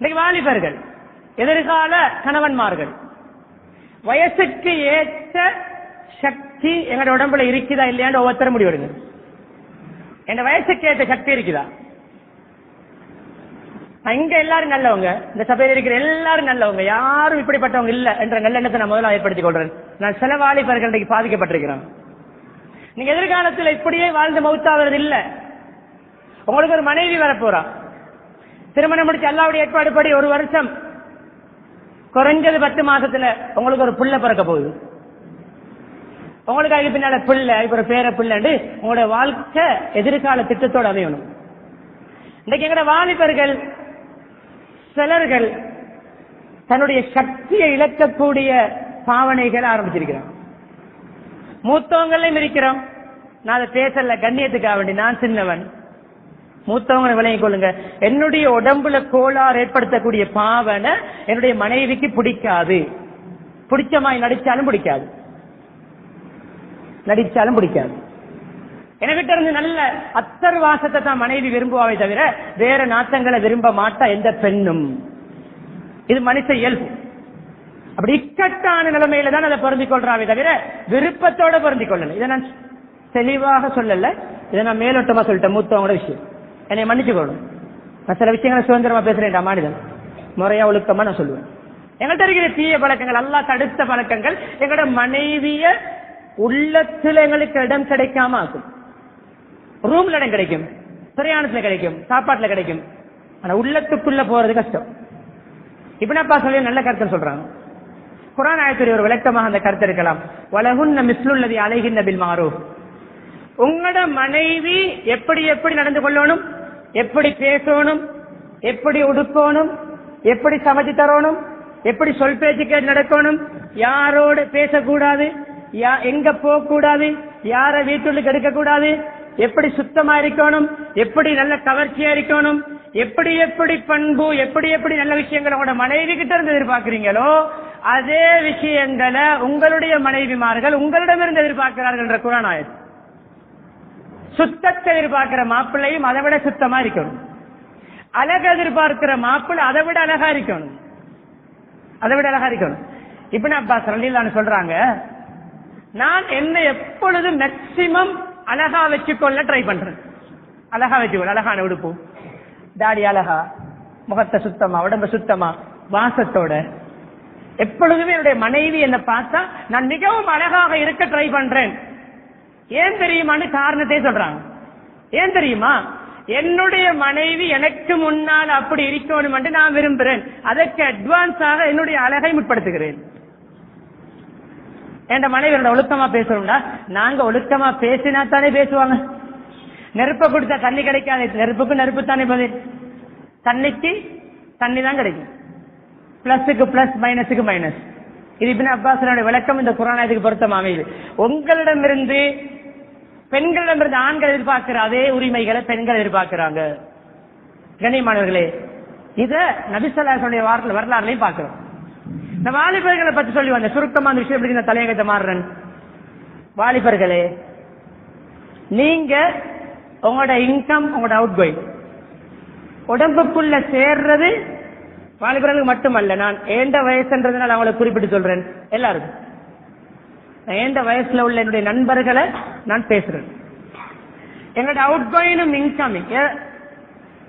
இன்னைக்கு வாலிபர்கள் எதிர்கால கணவன்மார்கள். வயசுக்கு ஏற்ற சக்தி எங்களோட உடம்புல இருக்குதா இல்லையான்னு ஒவ்வொருத்தரும் முடிவெடுங்க என் வயசுக்கு ஏற்ற சக்தி இருக்குதா? இங்க எல்லாரும் நல்லவங்க இந்த சபையில் இருக்கிற எல்லாரும் நல்லவங்க யாரும் இப்படிப்பட்டவங்க இல்ல என்ற நல்லெண்ணத்தை நான் முதல்ல ஏற்படுத்திக் கொள்றேன். நான் சில வாலிபர்கள் பாதிக்கப்பட்டிருக்கிறேன் நீங்க எதிர்காலத்தில் இப்படியே வாழ்ந்து மௌத்தாவது இல்ல? உங்களுக்கு ஒரு மனைவி வரப்போறா. திருமணம் முடிச்சு அல்லாவுடைய ஏற்பாடு படி ஒரு வருஷம். குறைஞ்சது பத்து மாசத்துல உங்களுக்கு ஒரு புள்ள பிறக்க போகுது. உங்களுக்கு அதுக்கு பின்னால பிள்ளை இப்ப ஒரு பேர பிள்ளைண்டு உங்களோட வாழ்க்கை எதிர்கால திட்டத்தோட அமையணும். இன்னைக்கு எங்கட வாலிபர்கள் சிலர்கள் தன்னுடைய சக்தியை இழக்கக்கூடிய பாவனைகளை ஆரம்பிச்சிருக்கிறான் மூத்தவங்களையும் இருக்கிறோம் நான் அதை பேசல கண்ணியத்துக்காக வேண்டி நான் சின்னவன். மூத்தவங்களை விளங்கிக் கொள்ளுங்க. என்னுடைய உடம்புல கோளாறு ஏற்படுத்தக்கூடிய பாவனை என்னுடைய மனைவிக்கு பிடிக்காது. பிடிச்ச மாதிரி நடிச்சாலும் பிடிக்காது. நடிச்சாலும் பிடிக்காது. என்கிட்ட இருந்து நல்ல அத்தர் வாசத்தை தான் மனைவி விரும்புவாவே தவிர வேற நாட்டங்களை விரும்ப மாட்டா எந்த பெண்ணும். இது மனுஷ இயல்பு. அப்படி இக்கட்டான நிலைமையில தான் அதை பொருந்திக் கொள்றாவே தவிர விருப்பத்தோட பொருந்திக் கொள்ளல. இதை நான் தெளிவாக சொல்லல. இதை நான் மேலோட்டமா சொல்லிட்டேன் மூத்தவங்களோட விஷயம். என்னை மன்னிச்சுக்கணும் நான் சில விஷயங்களை சுதந்திரமா பேசுறேன் மாநிலம் முறையா ஒழுக்கமா நான் சொல்லுவேன். எங்கள்கிட்ட இருக்கிற தீய பழக்கங்கள் எல்லாம் தடுத்த பழக்கங்கள் எங்களோட மனைவிய உள்ளத்துல எங்களுக்கு இடம் கிடைக்காம ஆகும் ரூம்ல இடம் கிடைக்கும். பிரயாணத்துல கிடைக்கும். சாப்பாட்டுல கிடைக்கும். ஆனா உள்ளத்துக்குள்ள போறது கஷ்டம். இப்படிப்பா சொல்லி நல்ல கருத்து சொல்றாங்க. குரான் ஆயத்துடைய ஒரு விளக்கமாக அந்த கருத்து இருக்கலாம். வலகுன்ன மிஸ்லுள்ளது அலைகின்ற நபில் மாறும் உங்களோட மனைவி எப்படி எப்படி நடந்து கொள்ளணும்? எப்படி பேசணும் எப்படி உடுக்கணும் எப்படி சமைச்சு தரணும் எப்படி சொல் பேச்சு நடக்கணும் யாரோடு பேசக்கூடாது யா- எங்க போக கூடாது யார வீட்டுள்ளுக்கு எடுக்க கூடாது எப்படி சுத்தமா இருக்கணும் எப்படி நல்ல கவர்ச்சியா இருக்கணும் எப்படி எப்படி பண்பு எப்படி எப்படி நல்ல விஷயங்களை உங்களோட மனைவி கிட்ட இருந்து எதிர்பார்க்கிறீங்களோ அதே விஷயங்களை உங்களுடைய மனைவிமார்கள் உங்களிடமிருந்து எதிர்பார்க்கிறார்கள் என்ற குரான் ஆயிடுச்சு சுத்தத்தை எதிர்பார்க்கிற மாப்பிள்ளையும் அதை விட சுத்தமா இருக்கணும். அழக எதிர்பார்க்கிற மாப்பிள்ளை அதை விட அழகா இருக்கணும். அதை விட அழகா இருக்கணும். இப்ப அப்பாஸ் ரலீலான்னு சொல்றாங்க. நான் என்ன எப்பொழுதும் மேக்சிமம் அழகா வச்சுக்கொள்ள ட்ரை பண்றேன். அழகா வச்சுக்கொள்ள அழகான உடுப்பு. தாடி அழகா முகத்தை சுத்தமா உடம்ப சுத்தமா வாசத்தோட. எப்பொழுதுமே என்னுடைய மனைவி என்னை பார்த்தா நான் மிகவும் அழகாக இருக்க ட்ரை பண்றேன். ஏன் தெரியுமான்னு காரணத்தை சொல்றாங்க. ஏன் தெரியுமா? என்னுடைய மனைவி எனக்கு முன்னால் அப்படி இருக்கணும் என்று நான் விரும்புகிறேன் அதற்கு அட்வான்ஸாக என்னுடைய அழகை முற்படுத்துகிறேன். என் மனைவி ஒழுக்கமா பேசணும்டா? நாங்க ஒழுக்கமா பேசினா தானே பேசுவாங்க. நெருப்ப கொடுத்தா தண்ணி கிடைக்காது. நெருப்புக்கு நெருப்பு தானே பதில் தண்ணிக்கு தண்ணி தான் கிடைக்கும். பிளஸுக்கு பிளஸ் மைனஸுக்கு மைனஸ் இது இபின் அப்பாசனுடைய விளக்கம் இந்த குரானாயத்துக்கு பொருத்தம் அமையுது உங்களிடமிருந்து பெண்களிடமிருந்து ஆண்கள் எதிர்பார்க்கிற அதே உரிமைகளை பெண்கள் எதிர்பார்க்கிறாங்க. கண்ணியமானவர்களே இத நபிசல்லாசனுடைய வாரத்தில் வரலாறுலையும் பார்க்கிறோம். இந்த வாலிபர்களை பத்தி சொல்லி வந்த சுருக்கமா அந்த விஷயம் எப்படி நான் தலையகத்தை மாறுறேன்? வாலிபர்களே நீங்க உங்களோட இன்கம் உங்களோட அவுட் கோயிங் உடம்புக்குள்ள சேர்றது வாலிபர்களுக்கு மட்டுமல்ல. நான் ஏண்ட வயசுன்றதுனால அவங்களை குறிப்பிட்டு சொல்றேன். எல்லாருக்கும். நான் ஏண்ட வயசுல உள்ள என்னுடைய நண்பர்களை நான் பேசுறேன். எங்களோட அவுட் கோயினும் இன்கமிங்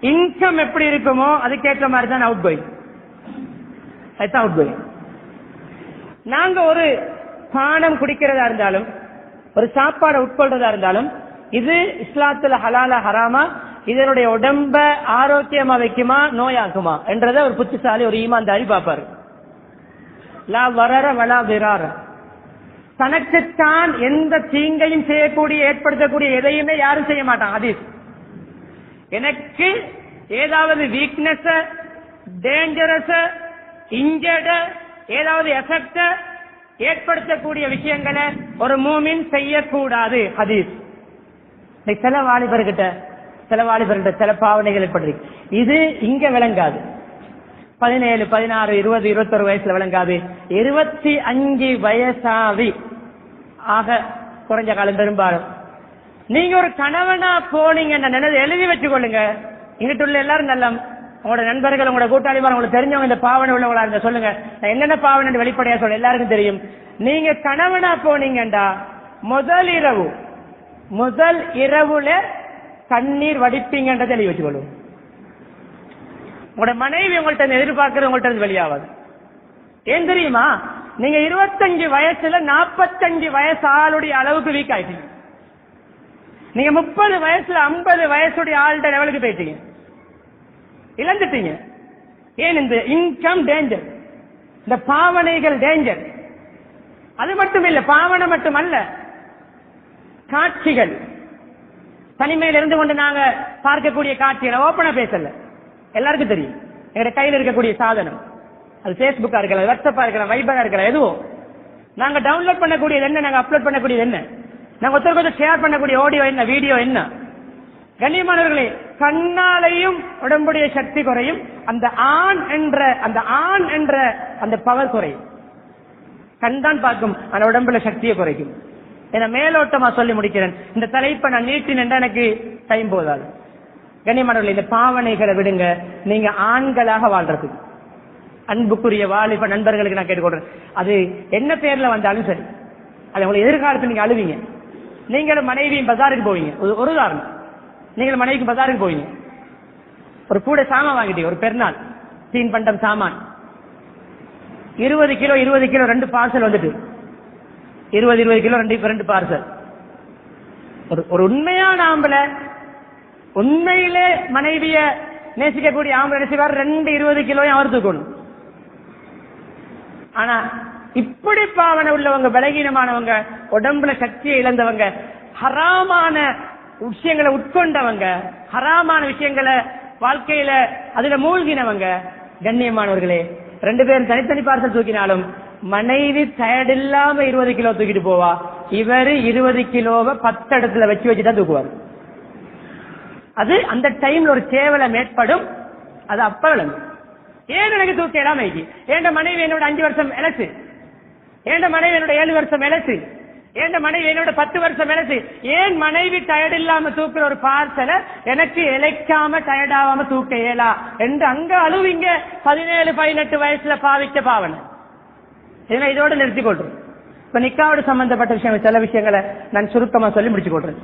இன்கம் எப்படி இருக்குமோ அதுக்கேற்ற மாதிரி தான் அவுட் கோயிங் அதுதான் அவுட் கோயிங் நாங்க ஒரு பானம் குடிக்கிறதா இருந்தாலும் ஒரு சாப்பாடை உட்கொள்றதா இருந்தாலும் இது இஸ்லாத்துல ஹலால ஹராமா இதனுடைய உடம்ப ஆரோக்கியமா வைக்குமா நோயாக்குமா என்றதை ஒரு புத்திசாலி ஒரு ஈமான்தாரி பார்ப்பாரு. லா வரர வலா விரார. தனக்குத்தான் எந்த தீங்கையும் செய்யக்கூடிய ஏற்படுத்தக்கூடிய எதையுமே யாரும் செய்ய மாட்டான். அதீஸ் எனக்கு ஏதாவது வீக்னஸ் டேஞ்சரஸ் இன்ஜர்ட ஏதாவது எஃபெக்ட் ஏற்படுத்தக்கூடிய விஷயங்களை ஒரு மூமின் செய்யக்கூடாது. ஹதீஸ். சில வாலிபர்கிட்ட சில வாலிபர்கிட்ட சில பாவனைகள் ஏற்படுது. இது இங்க விளங்காது. பதினேழு பதினாறு இருபது இருபத்தொரு வயசுல விளங்காது. இருபத்தி அஞ்சு வயசாவி ஆக குறைஞ்ச காலம் பெரும்பாலும். நீங்க ஒரு கணவனா போனீங்க நினைவு எழுதி வச்சுக்கொள்ளுங்க இங்கிட்டு உள்ள எல்லாரும் நல்ல உங்களோட நண்பர்கள் உங்களோட கூட்டாளிமார் உங்களுக்கு தெரிஞ்சவங்க இந்த பாவனை உள்ளவங்களா இருந்தா சொல்லுங்க. நான் என்னென்ன பாவனை வெளிப்படையா சொல்ல எல்லாருக்கும் தெரியும். நீங்க கணவனா போனீங்கண்டா முதல் இரவு முதல் இரவுல கண்ணீர் வடிப்பீங்கன்றதை எழுதி வச்சுக்கொள்ளும் உங்களோட மனைவி உங்கள்ட்ட எதிர்பார்க்கறது உங்கள்ட்ட வெளியாகாது. ஏன் தெரியுமா? நீங்க இருபத்தஞ்சு வயசுல நாற்பத்தஞ்சு வயசு ஆளுடைய அளவுக்கு வீக் ஆயிட்டீங்க. நீங்க முப்பது வயசுல ஐம்பது வயசுடைய ஆள்கிட்ட லெவலுக்கு போயிட்டீங்க. இழந்துட்டீங்க. ஏன் இந்த இன்கம் டேஞ்சர் இந்த பாவனைகள் டேஞ்சர் அது மட்டும் இல்ல பாவனை மட்டுமல்ல காட்சிகள். தனிமையில் இருந்து கொண்டு நாங்க பார்க்கக்கூடிய காட்சிகளை ஓப்பனா பேசல. எல்லாருக்கும் தெரியும். எங்க கையில் இருக்கக்கூடிய சாதனம். அது ஃபேஸ்புக்காக இருக்கலாம் வாட்ஸ்அப்பா இருக்கலாம் வைபரா இருக்கலாம் எதுவும் நாங்க டவுன்லோட் பண்ணக்கூடியது என்ன? நாங்க அப்லோட் பண்ணக்கூடியது என்ன? நாங்க ஒருத்தருக்கு ஒருத்தர் ஷேர் பண்ணக்கூடிய ஆடியோ என்ன வீடியோ என்ன? கண்ணியமானவர்களே கண்ணாலையும் உடம்புடைய சக்தி குறையும். அந்த ஆண் என்ற அந்த ஆண் என்ற அந்த பவர் குறையும். கண் தான் பார்க்கும் அந்த உடம்புல சக்தியை குறைக்கும். என மேலோட்டமா சொல்லி முடிக்கிறேன். இந்த தலைப்பை நான் நீட்டினேன் எனக்கு டைம் போதாது. கண்ணியமானவர்களே இந்த பாவனைகளை விடுங்க. நீங்க ஆண்களாக வாழ்றதுக்கு. அன்புக்குரிய வாலிப நண்பர்களுக்கு நான் கேட்டுக்கொள்றேன். அது என்ன பேர்ல வந்தாலும் சரி. அது உங்களுக்கு எதிர்காலத்தில் நீங்க அழுவீங்க. நீங்களும் மனைவியும் பஜாருக்கு போவீங்க. ஒரு- ஒரு உதாரணம். நீங்களும் மனைவிக்கு பஜாருக்கு போவீங்க. ஒரு கூட சாமான் வாங்கிட்டீங்க. ஒரு பெருநாள். தீன் பண்டம் சாமான். இருபது கிலோ இருபது கிலோ ரெண்டு பார்சல் வந்துட்டு. இருபது இருபது கிலோ ரெண்டு ரெண்டு பார்சல் ஒரு ஒரு உண்மையான ஆம்பளை உண்மையிலே மனைவிய நேசிக்கக்கூடிய ஆம்பளை நேசிக்கார் ரெண்டு இருபது கிலோயும் அவர் தூக்கணும் ஆனா இப்படி பாவனை உள்ளவங்க பலகீனமானவங்க உடம்புல சக்தியை இழந்தவங்க ஹராமான விஷயங்களை உட்கொண்டவங்க ஹராமான விஷயங்களை வாழ்க்கையில அதுல மூழ்கினவங்க கண்ணியமானவர்களே ரெண்டு பேரும் தனித்தனி பார்சல் தூக்கினாலும் மனைவி டயர்ட் இல்லாம இருபது கிலோ தூக்கிட்டு போவா. இவரு இருபது கிலோவை பத்து இடத்துல வச்சு வச்சுதான் தூக்குவார். அது அந்த டைம்ல ஒரு கேவலம் ஏற்படும். அது அப்ப விளங்கும். ஏன் எனக்கு தூக்க இல்லாம ஏண்ட மனைவி என்னோட அஞ்சு வருஷம் இழச்சு. ஏண்ட மனைவி என்னோட ஏழு வருஷம் இழச்சு. ஏண்ட மனைவி என்னோட பத்து வருஷம் இழச்சு. ஏன் மனைவி டயர்ட் இல்லாம தூக்குற ஒரு பார்சலை எனக்கு இழைக்காம டயர்ட் ஆகாம தூக்க இயலா? என்று அங்க அழுவிங்க. பதினேழு பதினெட்டு வயசுல பாவிக்க பாவனை. இதனை இதோட நிறுத்திக் கொள்றேன். இப்ப நிக்காவோடு சம்பந்தப்பட்ட விஷயம் சில விஷயங்களை நான் சுருக்கமா சொல்லி முடிச்சு கொள்றேன்.